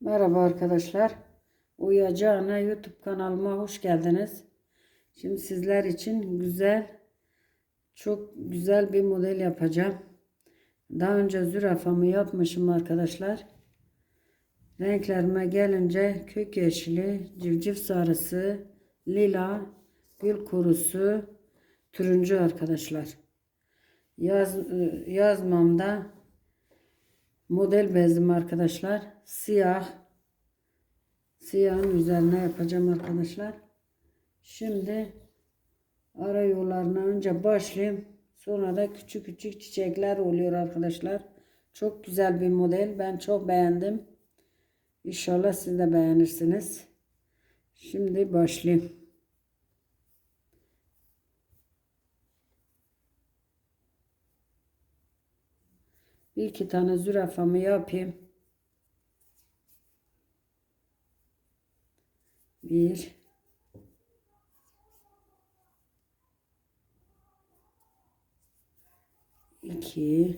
Merhaba arkadaşlar. Uyacağına YouTube kanalıma hoş geldiniz. Şimdi sizler için güzel, çok güzel bir model yapacağım. Daha önce zürafamı yapmışım arkadaşlar. Renklerime gelince kök yeşili, civciv sarısı, lila, gül kurusu, turuncu arkadaşlar. Yaz, yazmamda model bezim arkadaşlar. Siyah. Siyahın üzerine yapacağım arkadaşlar. Şimdi ara yollarına önce başlayayım. Sonra da küçük küçük çiçekler oluyor arkadaşlar. Çok güzel bir model. Ben çok beğendim. İnşallah siz de beğenirsiniz. Şimdi başlayayım. Bir iki tane zürafamı yapayım. Bir. iki,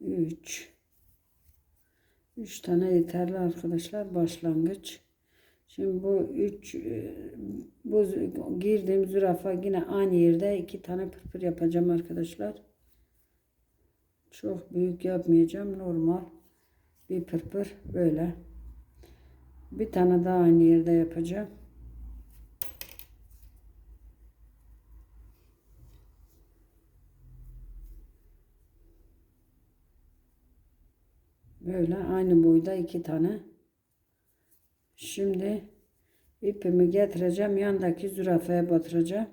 Üç. Üç tane yeterli arkadaşlar başlangıç. Şimdi bu üç e, bu girdiğim zürafa yine aynı yerde iki tane pırpır yapacağım arkadaşlar. Çok büyük yapmayacağım. Normal bir pırpır böyle. Bir tane daha aynı yerde yapacağım. Böyle aynı boyda iki tane. Şimdi ipimi getireceğim. Yandaki zürafaya batıracağım.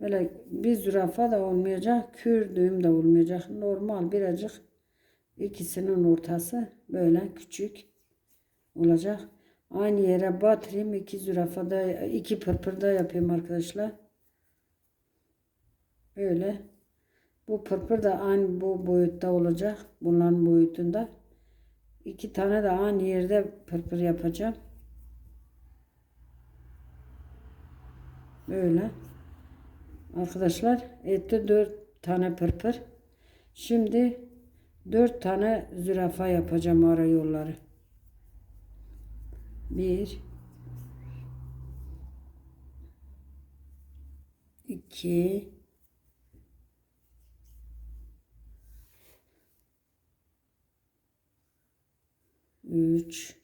Böyle bir zürafa da olmayacak. Kürdüğüm de olmayacak. Normal birazcık ikisinin ortası böyle küçük olacak. Aynı yere batırayım. iki zürafa da iki pırpır da yapayım arkadaşlar. Böyle. Bu pırpır da aynı bu boyutta olacak. Bunların boyutunda. İki tane de aynı yerde pırpır yapacağım. Böyle. Arkadaşlar etti dört tane pırpır. Şimdi dört tane zürafa yapacağım ara yolları. Bir. iki, Üç.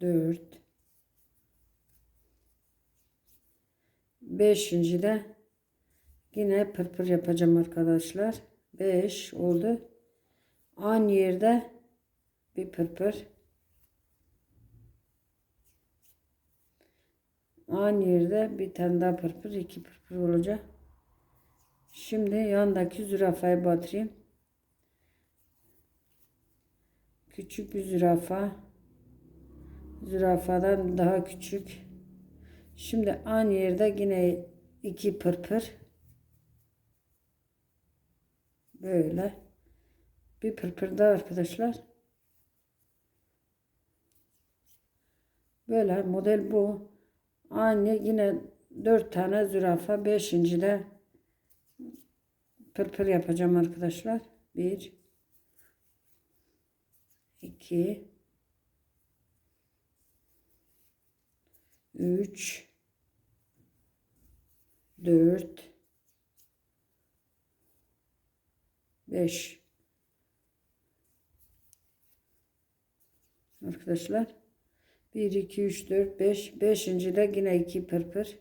Dört. Beşinci de yine pırpır yapacağım arkadaşlar. Beş oldu. Aynı yerde bir pırpır. Aynı yerde bir tane daha pırpır, iki pırpır olacak. Şimdi yandaki zürafayı batırayım. Küçük bir zürafa. Zürafadan daha küçük. Şimdi aynı yerde yine iki pırpır. Böyle. Bir pırpır daha arkadaşlar. Böyle model bu. Aynı yine dört tane zürafa. Beşinci de pırpır yapacağım arkadaşlar. Bir. iki, Üç. Dört. Beş. Arkadaşlar. 1, 2, 3, 4, 5. Beşinci de yine iki pırpır.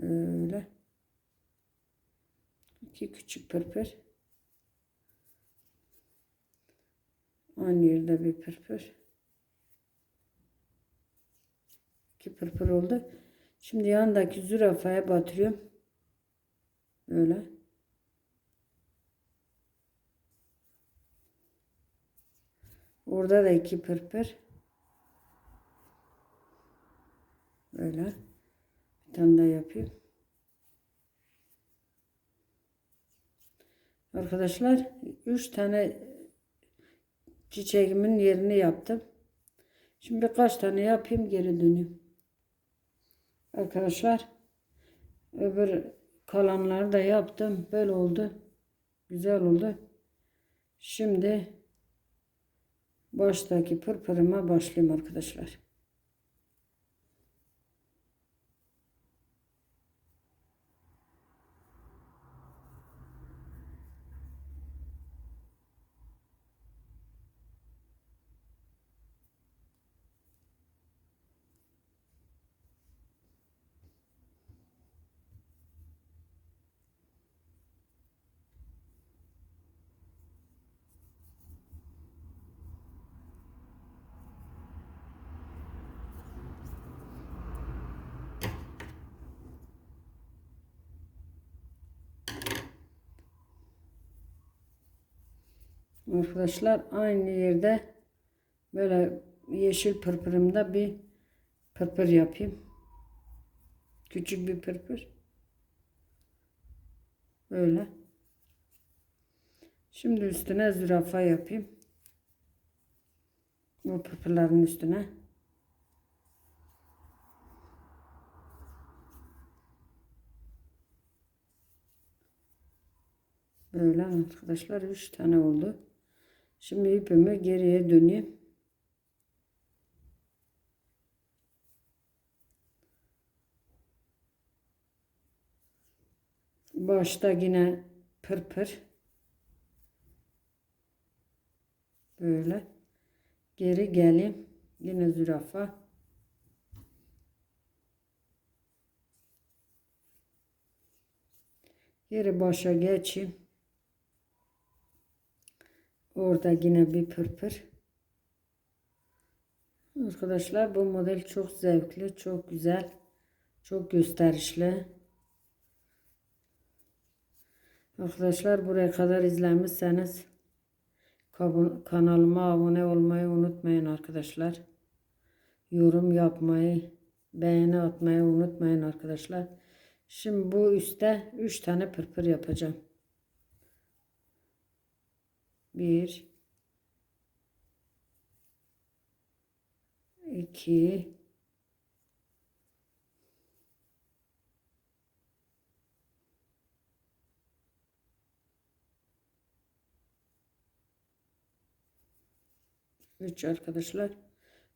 Öyle. İki küçük pırpır. Aynı yerde bir pırpır. İki pırpır oldu. Şimdi yandaki zürafaya batırıyorum. Böyle. Orada da iki pırpır. Böyle. Bir tane daha yapayım. Arkadaşlar 3 tane çiçeğimin yerini yaptım. Şimdi birkaç tane yapayım geri döneyim. Arkadaşlar öbür kalanları da yaptım. Böyle oldu. Güzel oldu. Şimdi baştaki pırpırıma başlayayım arkadaşlar. Arkadaşlar aynı yerde böyle yeşil pırpırımda bir pırpır yapayım. Küçük bir pırpır. Böyle. Şimdi üstüne zürafa yapayım. Bu pırpırların üstüne. Böyle arkadaşlar 3 tane oldu. Şimdi ipimi geriye döneyim. Başta yine pırpır. Böyle. Geri geleyim. Yine zürafa. Geri başa geçeyim. Orada yine bir pırpır. Arkadaşlar bu model çok zevkli, çok güzel, çok gösterişli. Arkadaşlar buraya kadar izlemişseniz kanalıma abone olmayı unutmayın arkadaşlar. Yorum yapmayı, beğeni atmayı unutmayın arkadaşlar. Şimdi bu üstte 3 tane pırpır yapacağım. 1 2 3 arkadaşlar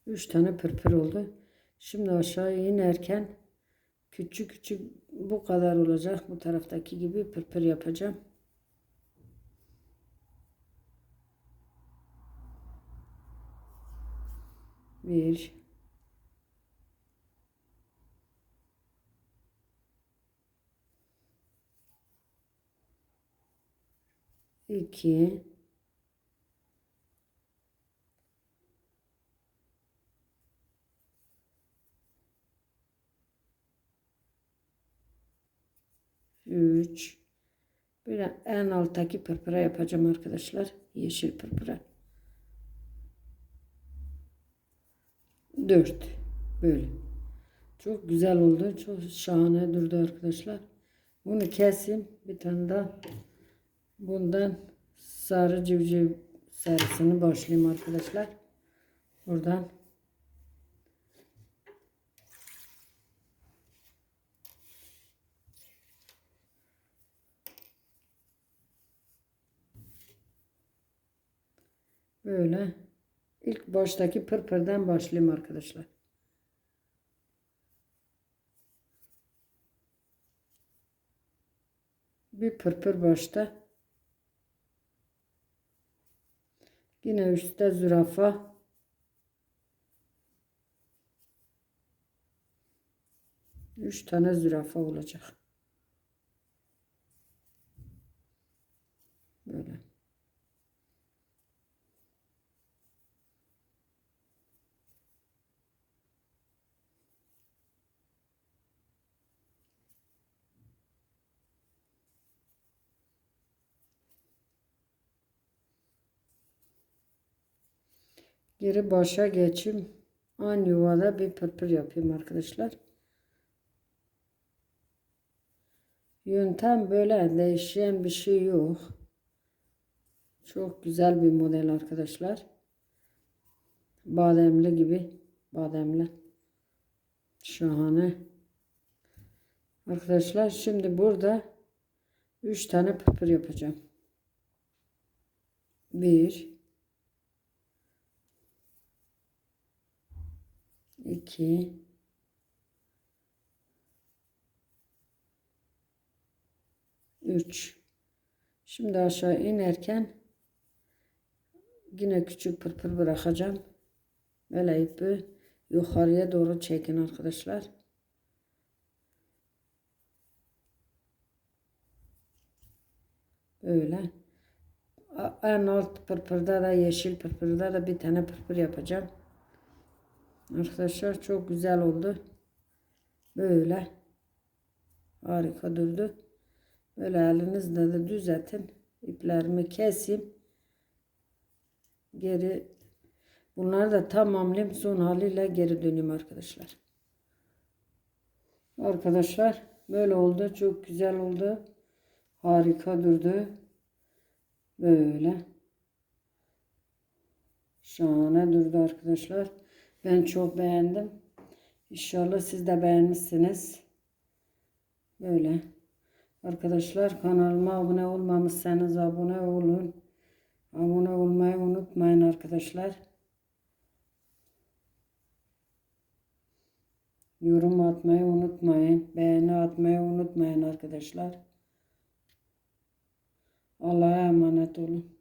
3 tane pırpır oldu. Şimdi aşağı inerken küçük küçük bu kadar olacak. Bu taraftaki gibi pırpır yapacağım. Bir. iki, üç, de en alttaki pırpıra yapacağım arkadaşlar. Yeşil pırpıra. 4 böyle. Çok güzel oldu. Çok şahane durdu arkadaşlar. Bunu keseyim. Bir tane daha bundan sarı civciv sarısını başlayayım arkadaşlar. Buradan böyle İlk baştaki pırpırdan başlayayım arkadaşlar. Bir pırpır başta. Yine üstte zürafa. Üç tane zürafa olacak. Böyle. Geri başa geçeyim. Aynı yuvada bir pırpır yapayım arkadaşlar. Yöntem böyle değişen bir şey yok. Çok güzel bir model arkadaşlar. Bademli gibi. Bademli. Şahane. Arkadaşlar şimdi burada 3 tane pırpır yapacağım. 1 2 3 Şimdi aşağı inerken yine küçük pırpır bırakacağım. Böyle ipi yukarıya doğru çekin arkadaşlar. Böyle. En alt pırpırda da yeşil pırpırda da bir tane pırpır yapacağım. Arkadaşlar çok güzel oldu. Böyle. Harika durdu. Böyle elinizle de düzeltin. İplerimi keseyim. Geri bunları da tamamlayayım. Son haliyle geri döneyim arkadaşlar. Arkadaşlar böyle oldu. Çok güzel oldu. Harika durdu. Böyle. Şahane durdu arkadaşlar. Ben çok beğendim. İnşallah siz de beğenmişsiniz. Böyle. Arkadaşlar kanalıma abone olmamışsanız abone olun. Abone olmayı unutmayın arkadaşlar. Yorum atmayı unutmayın. Beğeni atmayı unutmayın arkadaşlar. Allah'a emanet olun.